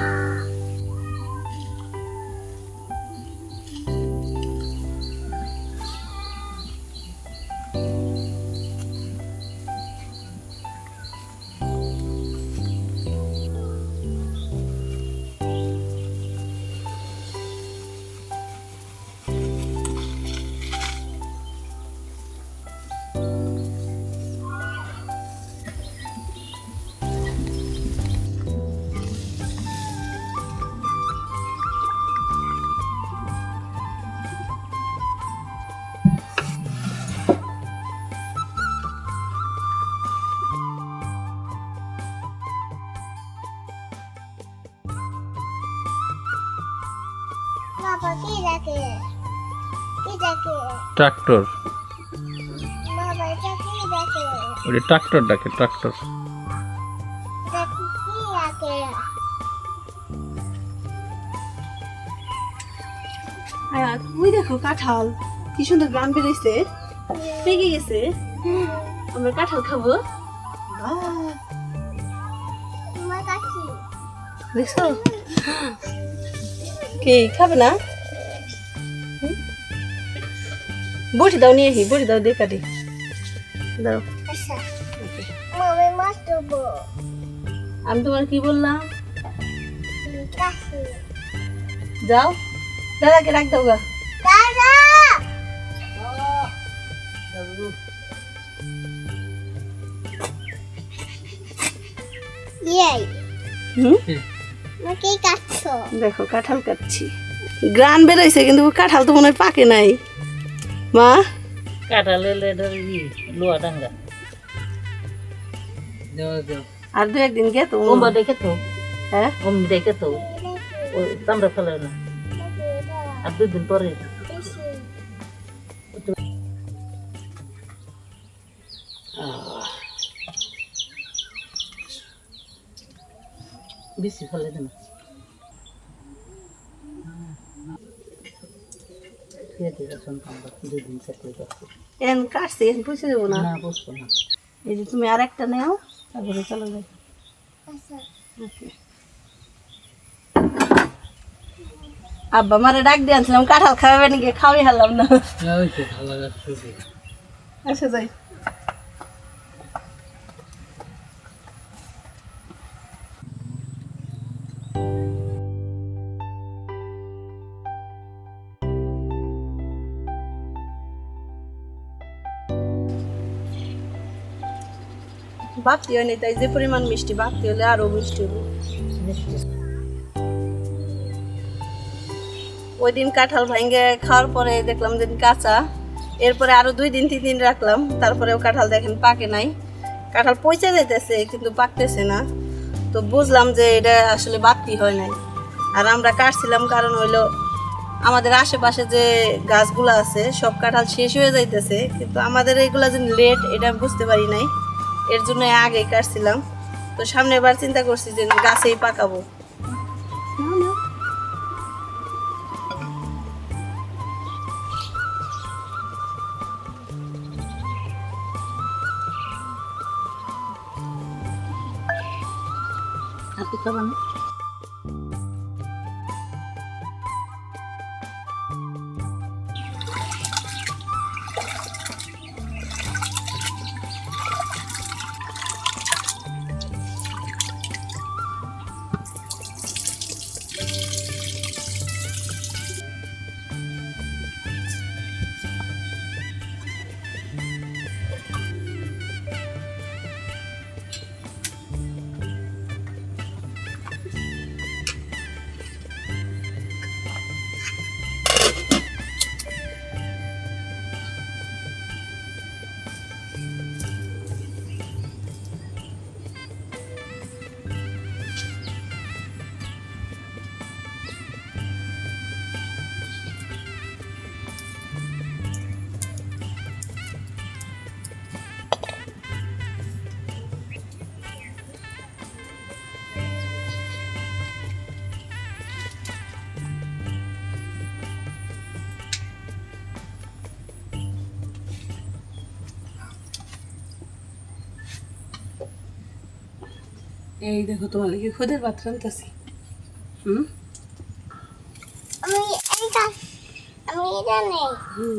了。বাবা কি ডাকে কি ডাকে ট্রাক্টর। বাবা এটা কি ডাকে ওটা ট্রাক্টর ডাকে ট্রাক্টর। এটা কি ডাকে আয়া ওই দেখো কাঁঠাল কি সুন্দর গ্রাম বেরিয়েছে পেকে গেছে। আমরা কাঁঠাল খাব। দেখছ? কি খাবে না? বটি দাও নিয়ে বটি দাও দিয়ে কাটি দাও আমি তোমার কি বললাম? যাও। দাদাকে রাখ দাও গা। কাটছো দেখো কাঁঠাল কাটছি। গ্রান বেরোইছে কিন্তু কাঁঠাল তো মনে হয় পাকে নাই। মা? কাঁঠাল লোয়া ডাঙ্গা আর দু একদিন গে তো ওমা দেখে তো। হ্যাঁ? ওম দেখে তো। ও চামড়া ফেলে না। আর দুদিন পরে। বেশি ফেলে দেন এন কাটছি এন পুষে দেবো না? না বুঝব না। এই যে তুমি আর একটা নেও তারপরে চলো যাই। আব্বা মারে ডাক দিয়ে আনছিলাম কাঁঠাল খাওয়াবে নাকি? খাওয়াই হারলাম না। আচ্ছা যাই। বাড়তি হয়নি তাই যে পরিমাণ মিষ্টি বাড়তি হলে আরও মিষ্টি হব। ওই দিন কাঁঠাল ভাঙ্গে খাওয়ার পরে দেখলাম যে কাঁচা। এরপরে আরও দুই দিন, তিন দিন রাখলাম। তারপরেও কাঁঠাল দেখেন পাকে নাই। কাঁঠাল পচে যেতেছে, কিন্তু পাকতেছে না। তো বুঝলাম যে এটা আসলে বাড়তি হয় নাই। আর আমরা কাটছিলাম কারণ হইল আমাদের আশেপাশে যে গাছগুলো আছে, সব কাঁঠাল শেষ হয়ে যাইতেছে। কিন্তু আমাদের এগুলা যে লেট, এটা বুঝতে পারি নাই। এর জন্য আগে কাটছিলাম। তো সামনে এবার চিন্তা করছি যে গাছেই পাকাবো। আর তুই এই দেখো তোমার কি খুদের ভাত রান্তাছি হুম? আমি এই আমি এটা নেই হুম।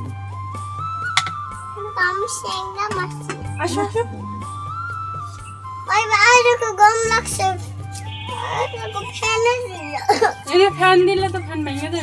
kalmış şeyinde mahsus. Aşağı aşağı. Vay be diyor. Yani pendiyle de penneye de.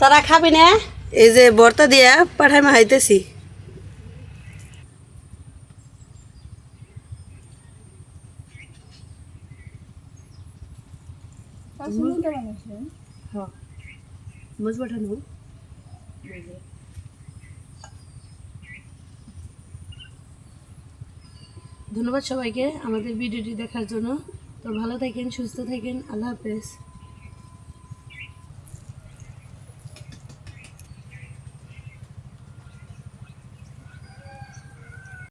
তারা খাবি না? এই যে বর্তা দিয়া পাঠাই মাহাইতেছি ধন্যবাদ সবাইকে আমাদের ভিডিওটি দেখার জন্য। তো ভালো থাকেন সুস্থ থাকেন। আল্লাহ হাফেজ।